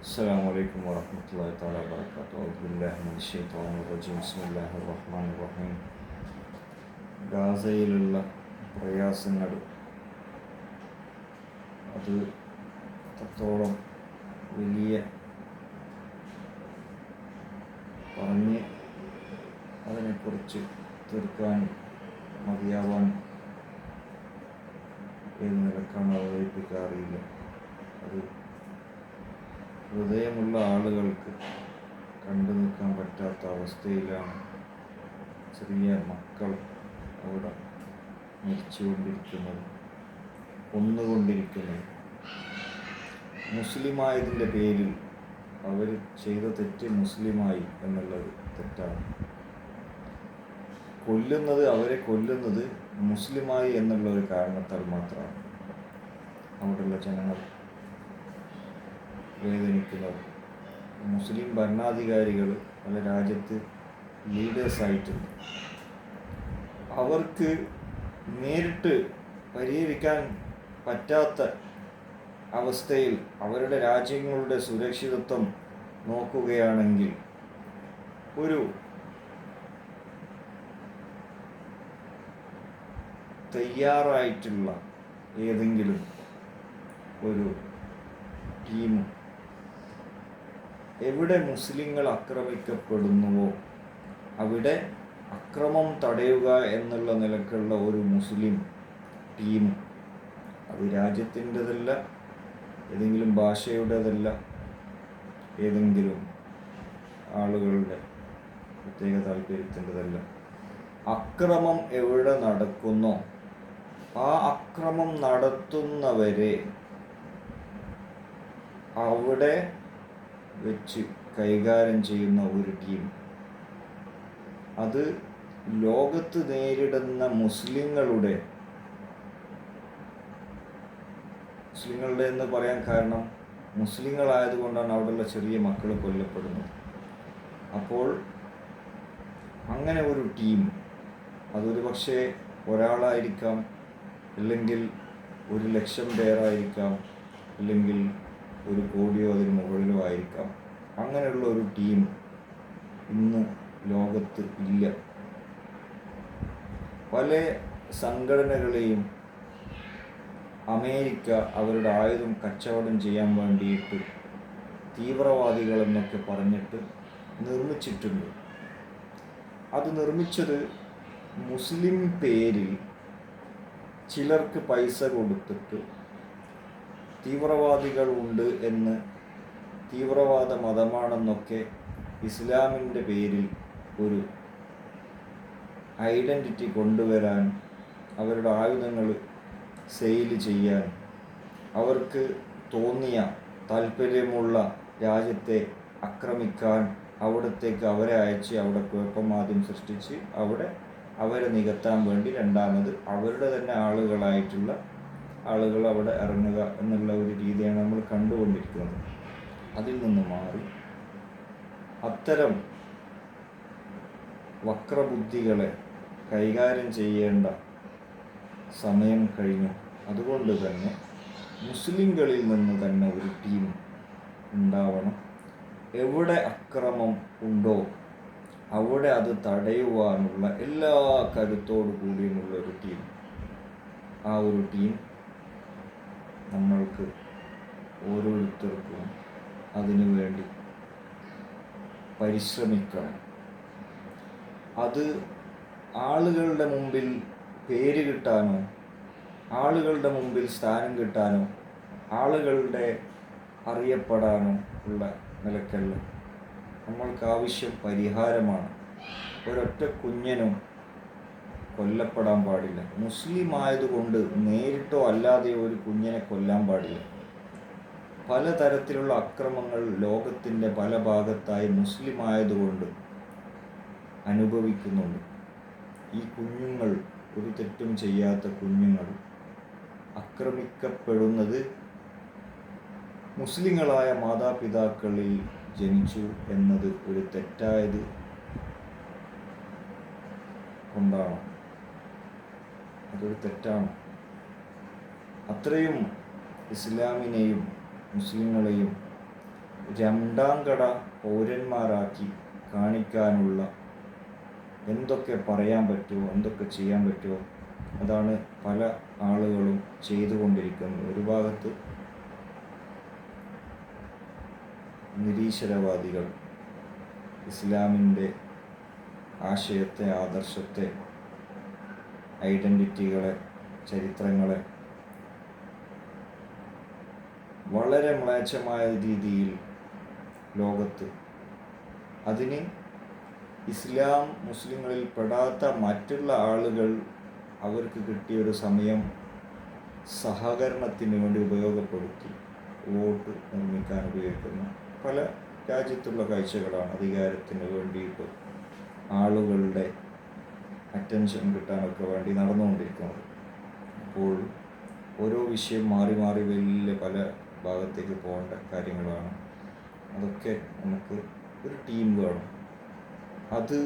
السلام عليكم ورحمة الله تعالى وبركاته أعوذ بالله من الشيطان الرجيم بسم الله الرحمن الرحيم ഗാസയിലുള്ള പ്രയാസങ്ങൾ അത് അത്രത്തോളം വലിയ പറഞ്ഞ് അതിനെക്കുറിച്ച് തീർക്കാൻ മതിയാവാൻ ഏത് നിലക്കാണ് അവതരിപ്പിക്കാറില്ല അത് ഹൃദയമുള്ള ആളുകൾക്ക് കണ്ടു നിൽക്കാൻ പറ്റാത്ത അവസ്ഥയിലാണ് ചെറിയ മക്കൾ അവിടെ മരിച്ചുകൊണ്ടിരിക്കുന്നത് കൊന്നുകൊണ്ടിരിക്കുന്നത്. മുസ്ലിമായതിന്റെ പേരിൽ അവർ ചെയ്ത തെറ്റ് മുസ്ലിമായി എന്നുള്ളത് തെറ്റാണ്. കൊല്ലുന്നത് അവരെ കൊല്ലുന്നത് മുസ്ലിമായി എന്നുള്ള ഒരു കാരണത്താൽ മാത്രമാണ് അവിടെയുള്ള ജനങ്ങൾ വേദനിക്കുന്നത്. മുസ്ലിം ഭരണാധികാരികൾ പല രാജ്യത്ത് ലീഡേഴ്സായിട്ടുണ്ട് അവർക്ക് നേരിട്ട് പരിഹരിക്കാൻ പറ്റാത്ത അവസ്ഥയിൽ അവരുടെ രാജ്യങ്ങളുടെ സുരക്ഷിതത്വം നോക്കുകയാണെങ്കിൽ ഒരു തയ്യാറായിട്ടുള്ള ഏതെങ്കിലും ഒരു ടീം എവിടെ മുസ്ലിങ്ങൾ ആക്രമിക്കപ്പെടുന്നുവോ അവിടെ അക്രമം തടയുക എന്നുള്ള നിലക്കുള്ള ഒരു മുസ്ലിം ടീം അത് രാജ്യത്തിന്റെതല്ല ഏതെങ്കിലും ഭാഷയുടേതല്ല ഏതെങ്കിലും ആളുകളുടെ പ്രത്യേക താല്പര്യത്തിന്റെതല്ല. അക്രമം എവിടെ നടക്കുന്നോ ആ അക്രമം നടത്തുന്നവരെ അവിടെ വെച്ച് കൈകാര്യം ചെയ്യുന്ന ഒരു ടീം അത് ലോകത്ത് നേരിടുന്ന മുസ്ലിങ്ങളുടെ മുസ്ലിങ്ങളുടെ എന്ന് പറയാൻ കാരണം മുസ്ലിങ്ങളായതുകൊണ്ടാണ് അവിടെയുള്ള ചെറിയ മക്കൾ കൊല്ലപ്പെടുന്നത്. അപ്പോൾ അങ്ങനെ ഒരു ടീം അതൊരു പക്ഷേ ഒരാളായിരിക്കാം അല്ലെങ്കിൽ ഒരു ലക്ഷം പേരായിരിക്കാം അല്ലെങ്കിൽ ഒരു കോടിയോ അതിന് മുകളിലോ ആയിരിക്കാം. അങ്ങനെയുള്ള ഒരു ടീം ഇന്ന് ലോകത്ത് ഇല്ല. പല സംഘടനകളെയും അമേരിക്ക അവരുടെ ആയുധം കച്ചവടം ചെയ്യാൻ വേണ്ടിയിട്ട് തീവ്രവാദികളെന്നൊക്കെ പറഞ്ഞിട്ട് നിർമ്മിച്ചിട്ടുണ്ട്. അത് നിർമ്മിച്ചത് മുസ്ലിം പേരിൽ ചിലർക്ക് പൈസ കൊടുത്തിട്ട് തീവ്രവാദികൾ ഉണ്ട് എന്ന് തീവ്രവാദ മതമാണെന്നൊക്കെ ഇസ്ലാമിന്റെ പേരിൽ ഒരു ഐഡന്റിറ്റി കൊണ്ടുവരാൻ അവരുടെ ആയുധങ്ങൾ സെയിൽ ചെയ്യാൻ അവർക്ക് തോന്നിയ താല്പര്യമുള്ള രാജ്യത്തെ ആക്രമിക്കാൻ അവിടത്തേക്ക് അവരെ അയച്ച് അവിടെ കുഴപ്പം ആദ്യം സൃഷ്ടിച്ച് അവിടെ അവരെ നികത്താൻ വേണ്ടി രണ്ടാമത് അവരുടെ തന്നെ ആളുകളായിട്ടുള്ള ആളുകൾ അവിടെ ഇറങ്ങുക എന്നുള്ള ഒരു രീതിയാണ് നമ്മൾ കണ്ടുകൊണ്ടിരിക്കുന്നത്. അതിൽ നിന്ന് മാറി അത്തരം വക്രബുദ്ധികളെ കൈകാര്യം ചെയ്യേണ്ട സമയം കഴിഞ്ഞു. അതുകൊണ്ട് തന്നെ മുസ്ലിങ്ങളിൽ നിന്ന് തന്നെ ഒരു ടീം ഉണ്ടാവണം. എവിടെ അക്രമം ഉണ്ടോ അവിടെ അത് തടയുവാനുള്ള എല്ലാ കരുത്തോടു കൂടിയുമുള്ള ഒരു ടീം. ആ ഒരു ടീം നമ്മൾക്ക് ഓരോരുത്തർക്കും അതിനു വേണ്ടി പരിശ്രമിക്കണം. അത് ആളുകളുടെ മുമ്പിൽ പേര് കിട്ടാനോ ആളുകളുടെ മുമ്പിൽ സ്ഥാനം കിട്ടാനോ ആളുകളുടെ അറിയപ്പെടാനോ ഉള്ള നിലക്കല്ല. നമ്മൾക്ക് ആവശ്യം പരിഹാരമാണ്. ഒരൊറ്റ കുഞ്ഞനും കൊല്ലപ്പെടാൻ പാടില്ല. മുസ്ലിം ആയതുകൊണ്ട് നേരിട്ടോ അല്ലാതെയോ ഒരു കുഞ്ഞിനെ കൊല്ലാൻ പാടില്ല. പലതരത്തിലുള്ള അക്രമങ്ങൾ ലോകത്തിന്റെ പല ഭാഗത്തായി മുസ്ലിം ആയതുകൊണ്ട് അനുഭവിക്കുന്നുണ്ട്. ഈ കുഞ്ഞുങ്ങൾ ഒരു തെറ്റും ചെയ്യാത്ത കുഞ്ഞുങ്ങൾ ആക്രമിക്കപ്പെടുന്നത് മുസ്ലിങ്ങളായ മാതാപിതാക്കളിൽ ജനിച്ചു എന്നത് ഒരു തെറ്റായത് കൊണ്ടാണ്. അതൊരു തെറ്റാണ്. അത്രയും ഇസ്ലാമിനെയും മുസ്ലിങ്ങളെയും രണ്ടാം കട പൗരന്മാരാക്കി കാണിക്കാനുള്ള എന്തൊക്കെ പറയാൻ പറ്റുമോ എന്തൊക്കെ ചെയ്യാൻ പറ്റുമോ അതാണ് പല ആളുകളും ചെയ്തുകൊണ്ടിരിക്കുന്നത്. ഒരു ഭാഗത്ത് നിരീശ്വരവാദികൾ ഇസ്ലാമിന്റെ ആശയത്തെ ആദർശത്തെ ഐഡന്റിറ്റികളെ ചരിത്രങ്ങളെ വളരെ മ്ലേച്ഛമായ രീതിയിൽ ലോകത്ത് അതിന് ഇസ്ലാം മുസ്ലിങ്ങളിൽ പെടാത്ത മറ്റുള്ള ആളുകൾ അവർക്ക് കിട്ടിയൊരു സമയം സഹകരണത്തിന് വേണ്ടി ഉപയോഗപ്പെടുത്തി വോട്ട് നിർമ്മിക്കാൻ ഉപയോഗിക്കുന്ന പല രാജ്യത്തുള്ള കാഴ്ചകളാണ് അധികാരത്തിന് വേണ്ടിയിട്ട് ആളുകളുടെ അറ്റൻഷൻ കിട്ടാനൊക്കെ വേണ്ടി നടന്നുകൊണ്ടിരിക്കുന്നത്. അപ്പോൾ ഓരോ വിഷയം മാറി മാറി വലിയ പല ഭാഗത്തേക്ക് പോകേണ്ട കാര്യങ്ങളാണ്. അതൊക്കെ നമുക്ക് ഒരു ടീം വേണം. അത്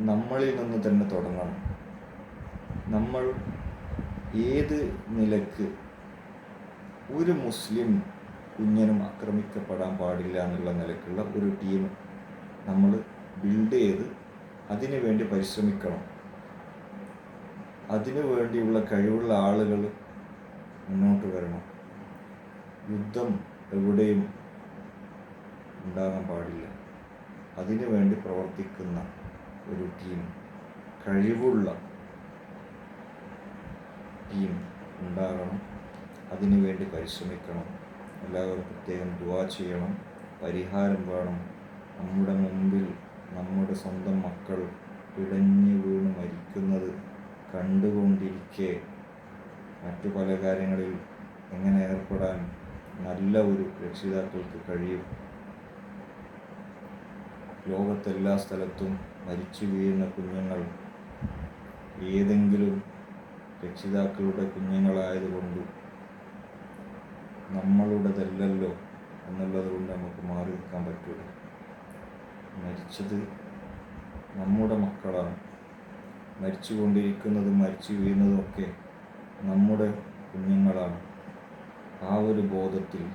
നമ്മളിൽ നിന്ന് തന്നെ തുടങ്ങണം. നമ്മൾ ഏത് നിലയ്ക്ക് ഒരു മുസ്ലിം കുഞ്ഞനും ആക്രമിക്കപ്പെടാൻ പാടില്ല എന്നുള്ള നിലക്കുള്ള ഒരു ടീം നമ്മൾ ബിൽഡ് ചെയ്ത് അതിനു വേണ്ടി പരിശ്രമിക്കണം. അതിനു വേണ്ടിയുള്ള കഴിവുള്ള ആളുകൾ മുന്നോട്ട് വരണം. യുദ്ധം എവിടെയും ഉണ്ടാകാൻ പാടില്ല. അതിനു വേണ്ടി പ്രവർത്തിക്കുന്ന ഒരു ടീം കഴിവുള്ള ടീം ഉണ്ടാകണം. അതിനു വേണ്ടി പരിശ്രമിക്കണം. എല്ലാവരും പ്രത്യേകം ദുവാ ചെയ്യണം. പരിഹാരം വേണം. നമ്മുടെ മുമ്പിൽ നമ്മുടെ സ്വന്തം മക്കൾ പിടഞ്ഞു വീണ് മരിക്കുന്നത് കണ്ടുകൊണ്ടിരിക്കെ മറ്റു പല കാര്യങ്ങളിൽ എങ്ങനെ ഏർപ്പെടാൻ നല്ല ഒരു രക്ഷിതാക്കൾക്ക് കഴിയും. ലോകത്തെല്ലാ സ്ഥലത്തും മരിച്ചു വീഴുന്ന കുഞ്ഞുങ്ങൾ ഏതെങ്കിലും രക്ഷിതാക്കളുടെ കുഞ്ഞുങ്ങളായതുകൊണ്ട് നമ്മളുടെതല്ലല്ലോ എന്നുള്ളത് കൊണ്ട് നമുക്ക് മാറി നിൽക്കാൻ പറ്റില്ല മരിച്ചത് നമ്മുടെ മക്കളാണ്. മരിച്ചു കൊണ്ടിരിക്കുന്നതും മരിച്ചു വീഴുന്നതും ഒക്കെ നമ്മുടെ കുഞ്ഞുങ്ങളാണ്. ആ ഒരു ബോധത്തിൽ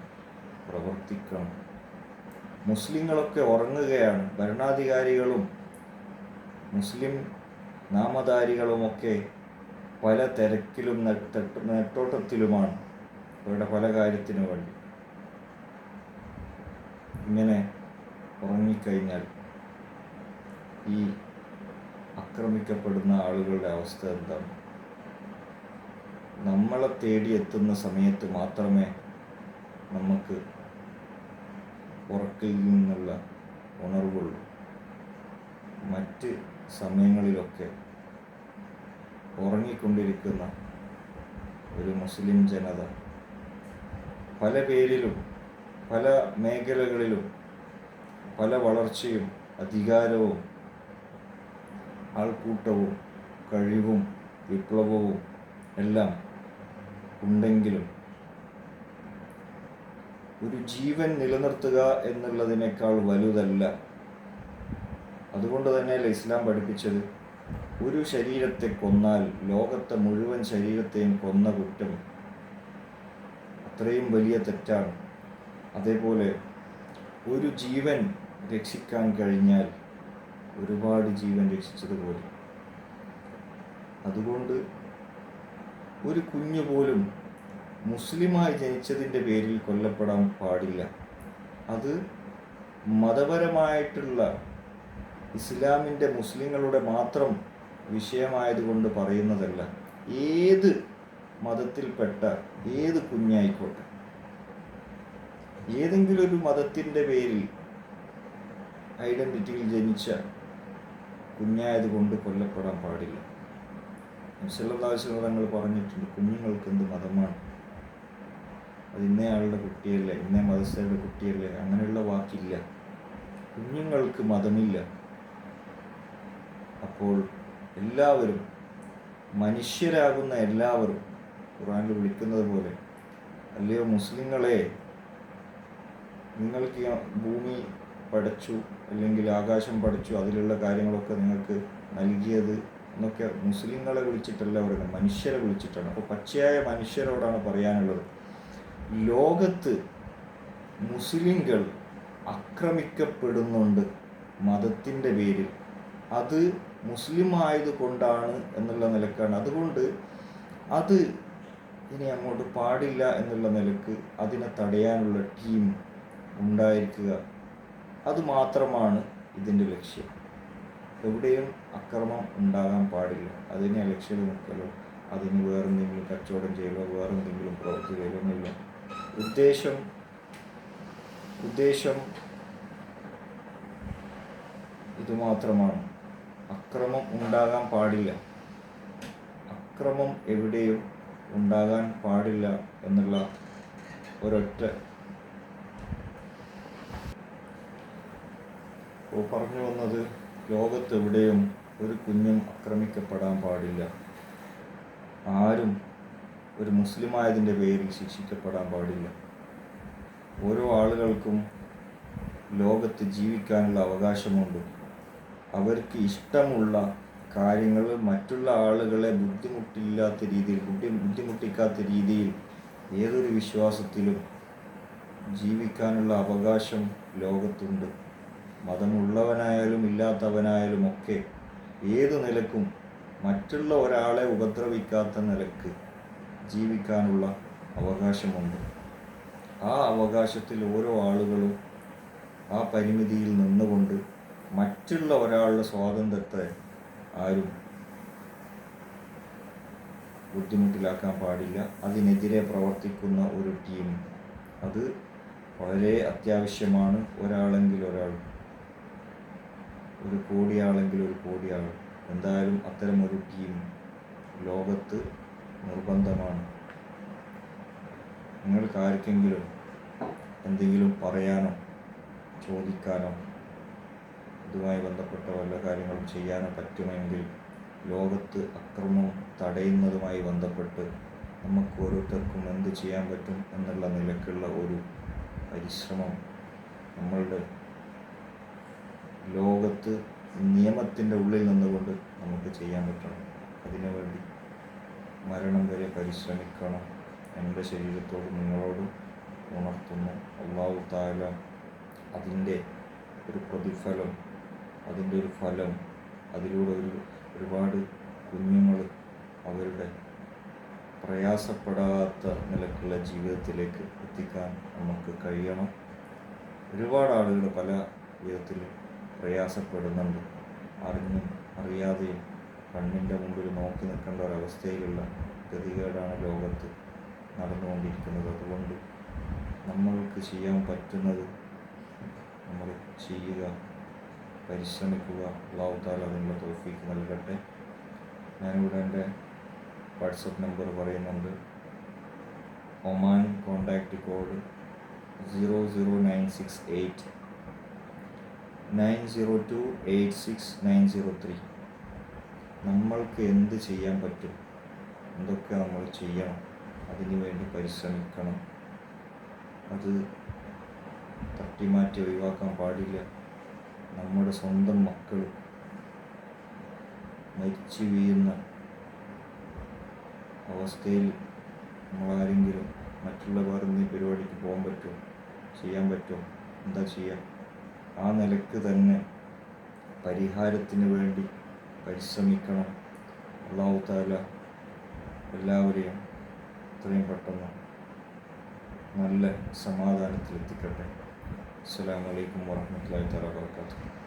പ്രവർത്തിക്കണം. മുസ്ലിങ്ങളൊക്കെ ഉറങ്ങുകയാണ്. ഭരണാധികാരികളും മുസ്ലിം നാമധാരികളുമൊക്കെ പല തിരക്കിലും നെട്ട- നെട്ടോട്ടത്തിലുമാണ്. അവരുടെ പല കാര്യത്തിനു വേണ്ടി ഇങ്ങനെ ഉറങ്ങിക്കഴിഞ്ഞാൽ ഈ ആക്രമിക്കപ്പെടുന്ന ആളുകളുടെ അവസ്ഥ എന്താണ്? നമ്മളെ തേടി എത്തുന്ന സമയത്ത് മാത്രമേ നമുക്ക് ഉറക്കിൽ നിന്നുള്ള ഉണർവുള്ളൂ. മറ്റ് സമയങ്ങളിലൊക്കെ ഉറങ്ങിക്കൊണ്ടിരിക്കുന്ന ഒരു മുസ്ലിം ജനത പല പേരിലും പല മേഖലകളിലും പല വളർച്ചയും അധികാരവും ആൾക്കൂട്ടവും കഴിവും വിപ്ലവവും എല്ലാം ഉണ്ടെങ്കിലും ഒരു ജീവൻ നിലനിർത്തുക എന്നുള്ളതിനേക്കാൾ വലുതല്ല. അതുകൊണ്ട് തന്നെയല്ല ഇസ്ലാം പഠിപ്പിച്ചത്? ഒരു ശരീരത്തെ കൊന്നാൽ ലോകത്തെ മുഴുവൻ ശരീരത്തെയും കൊന്ന കുറ്റം അത്രയും വലിയ തെറ്റാണ്. അതേപോലെ ഒരു ജീവൻ രക്ഷിക്കാൻ കഴിഞ്ഞാൽ ഒരുപാട് ജീവൻ രക്ഷിച്ചതുപോലെ അതുകൊണ്ട് ഒരു കുഞ്ഞു പോലും മുസ്ലിമായി ജനിച്ചതിന്റെ പേരിൽ കൊല്ലപ്പെടാൻ പാടില്ല. അത് മതപരമായിട്ടുള്ള ഇസ്ലാമിന്റെ മുസ്ലിങ്ങളുടെ മാത്രം വിഷയമായതുകൊണ്ട് പറയുന്നതല്ല. ഏത് മതത്തിൽപ്പെട്ട ഏത് കുഞ്ഞായിക്കോട്ടെ. ഏതെങ്കിലും ഒരു മതത്തിന്റെ പേരിൽ ഐഡന്റിറ്റിയിൽ ജനിച്ച കുഞ്ഞായത് കൊണ്ട് കൊല്ലപ്പെടാൻ പാടില്ല. തങ്ങൾ പറഞ്ഞിട്ടുണ്ട് കുഞ്ഞുങ്ങൾക്ക് എന്ത് മതമാണ്? അത് ഇന്നയാളുടെ കുട്ടിയല്ലേ ഇന്നേ മതസ്ഥരുടെ കുട്ടിയല്ലേ അങ്ങനെയുള്ള വാക്കില്ല. കുഞ്ഞുങ്ങൾക്ക് മതമില്ല. അപ്പോൾ എല്ലാവരും മനുഷ്യരാകുന്ന എല്ലാവരും ഖുറാനിൽ വിളിക്കുന്നത് പോലെ അല്ലയോ മുസ്ലിങ്ങളെ നിങ്ങൾക്ക് ഭൂമി പഠിച്ചു അല്ലെങ്കിൽ ആകാശം പഠിച്ചു അതിലുള്ള കാര്യങ്ങളൊക്കെ നിങ്ങൾക്ക് നൽകിയത് എന്നൊക്കെ മുസ്ലിങ്ങളെ വിളിച്ചിട്ടല്ല പറയുന്നത് മനുഷ്യരെ വിളിച്ചിട്ടാണ്. അപ്പോൾ പച്ചയായ മനുഷ്യരോടാണ് പറയാനുള്ളത്. ലോകത്ത് മുസ്ലിങ്ങൾ ആക്രമിക്കപ്പെടുന്നുണ്ട് മതത്തിന്റെ പേരിൽ. അത് മുസ്ലിം ആയതുകൊണ്ടാണ് എന്നുള്ള നിലക്കാണ്. അതുകൊണ്ട് അത് ഇനി അങ്ങോട്ട് പാടില്ല എന്നുള്ള നിലയ്ക്ക് അതിനെ തടയാനുള്ള ടീം ഉണ്ടായിരിക്കുക. അതുമാത്രമാണ് ഇതിന്റെ ലക്ഷ്യം. എവിടെയും അക്രമം ഉണ്ടാകാൻ പാടില്ല. അതിനെ ലക്ഷ്യം നോക്കലോ അതിന് വേറെന്തെങ്കിലും കച്ചവടം ചെയ്യലോ വേറെന്തെങ്കിലും പ്രവൃത്തി ചെയ്യലോ ഒന്നുമില്ല. ഉദ്ദേശം ഉദ്ദേശം ഇതുമാത്രമാണ്. അക്രമം ഉണ്ടാകാൻ പാടില്ല. അക്രമം എവിടെയും ഉണ്ടാകാൻ പാടില്ല എന്നുള്ള ഒരൊറ്റ പറഞ്ഞു വന്നത് ലോകത്തെവിടെയും ഒരു കുഞ്ഞും ആക്രമിക്കപ്പെടാൻ പാടില്ല. ആരും ഒരു മുസ്ലിമായതിന്റെ പേരിൽ ശിക്ഷിക്കപ്പെടാൻ പാടില്ല. ഓരോ ആളുകൾക്കും ലോകത്ത് ജീവിക്കാനുള്ള അവകാശമുണ്ട്. അവർക്ക് ഇഷ്ടമുള്ള കാര്യങ്ങൾ മറ്റുള്ള ആളുകളെ ബുദ്ധിമുട്ടില്ലാത്ത രീതിയിൽ ബുദ്ധി ബുദ്ധിമുട്ടിക്കാത്ത രീതിയിൽ ഏതൊരു വിശ്വാസത്തിലും ജീവിക്കാനുള്ള അവകാശം ലോകത്തുണ്ട്. മതമുള്ളവനായാലും ഇല്ലാത്തവനായാലും ഒക്കെ ഏത് നിലക്കും മറ്റുള്ള ഒരാളെ ഉപദ്രവിക്കാത്ത നിലയ്ക്ക് ജീവിക്കാനുള്ള അവകാശമുണ്ട്. ആ അവകാശത്തിൽ ഓരോ ആളുകളും ആ പരിമിതിയിൽ നിന്നുകൊണ്ട് മറ്റുള്ള ഒരാളുടെ സ്വാതന്ത്ര്യത്തെ ആരും ബുദ്ധിമുട്ടിലാക്കാൻ പാടില്ല. അതിനെതിരെ പ്രവർത്തിക്കുന്ന ഒരു ടീം. അത് വളരെ അത്യാവശ്യമാണ്. ഒരാളെങ്കിൽ ഒരാൾ. ഒരു കോടിയാളെങ്കിൽ ഒരു കോടിയാൾ. എന്തായാലും അത്തരം ഒരു ടീം ലോകത്ത് നിർബന്ധമാണ്. നിങ്ങൾക്ക് ആർക്കെങ്കിലും എന്തെങ്കിലും പറയാനോ ചോദിക്കാനോ ഇതുമായി ബന്ധപ്പെട്ട വല്ല കാര്യങ്ങളും ചെയ്യാനോ പറ്റുമെങ്കിൽ ലോകത്ത് അക്രമം തടയുന്നതുമായി ബന്ധപ്പെട്ട് നമുക്ക് ഓരോരുത്തർക്കും എന്ത് ചെയ്യാൻ പറ്റും എന്നുള്ള നിലക്കുള്ള ഒരു പരിശ്രമം നമ്മളുടെ ലോകത്ത് നിയമത്തിന്റെ ഉള്ളിൽ നിന്നുകൊണ്ട് നമുക്ക് ചെയ്യാൻ പറ്റണം. അതിനുവേണ്ടി മരണം വരെ പരിശ്രമിക്കണം. എന്റെ ശരീരത്തോട് നിങ്ങളോട് ഉണർത്തുന്നു. അള്ളാഹു താല അതിന്റെ ഒരു പ്രതിഫലം അതിന്റെ ഒരു ഫലം അതിലൂടെ ഒരു ഒരുപാട് കുഞ്ഞുങ്ങൾ അവരുടെ പ്രയാസപ്പെടാത്ത നിലക്കുള്ള ജീവിതത്തിലേക്ക് എത്തിക്കാൻ നമുക്ക് കഴിയണം. ഒരുപാട് ആളുകൾ പല വിധത്തിൽ പ്രയാസപ്പെടുന്നുണ്ട്. അറിഞ്ഞും അറിയാതെയും കണ്ണിന്റെ മുമ്പിൽ നോക്കി നിൽക്കേണ്ട ഒരവസ്ഥയിലുള്ള ഗതികേടാണ് ലോകത്ത് നടന്നുകൊണ്ടിരിക്കുന്നത്. അതുകൊണ്ട് നമ്മൾക്ക് ചെയ്യാൻ പറ്റുന്നത് നമ്മൾ ചെയ്യുക പരിശ്രമിക്കുക. അള്ളാഹു താല അതിനുള്ള തോഫിക്ക് നൽകട്ടെ. ഞാനിവിടെ എന്റെ വാട്സപ്പ് നമ്പർ പറയുന്നുണ്ട്. Oman contact code zero zero nine six eight nine zero two eight six nine zero three. നമ്മൾക്ക് എന്ത് ചെയ്യാൻ പറ്റും? എന്തൊക്കെ നമ്മൾ ചെയ്യണം? അതിനു വേണ്ടി പരിശ്രമിക്കണം. അത് തട്ടിമാറ്റി ഒഴിവാക്കാൻ പാടില്ല. നമ്മുടെ സ്വന്തം മക്കൾ മരിച്ചു വീഴുന്ന അവസ്ഥയിൽ നമ്മളാരെങ്കിലും മറ്റുള്ളവർ ഈ പരിപാടിക്ക് പോകാൻ പറ്റുമോ? ചെയ്യാൻ പറ്റുമോ? എന്താ ചെയ്യുക ആ നിലയ്ക്ക് തന്നെ പരിഹാരത്തിന് വേണ്ടി പരിശ്രമിക്കണം. അള്ളാഹു താല എല്ലാവരെയും എത്രയും പെട്ടെന്ന് നല്ല സമാധാനത്തിലെത്തിക്കട്ടെ. അസ്സാം അലൈക്കും വറഹ്മത്തുള്ളാഹി തല വാബറകാതുഹു.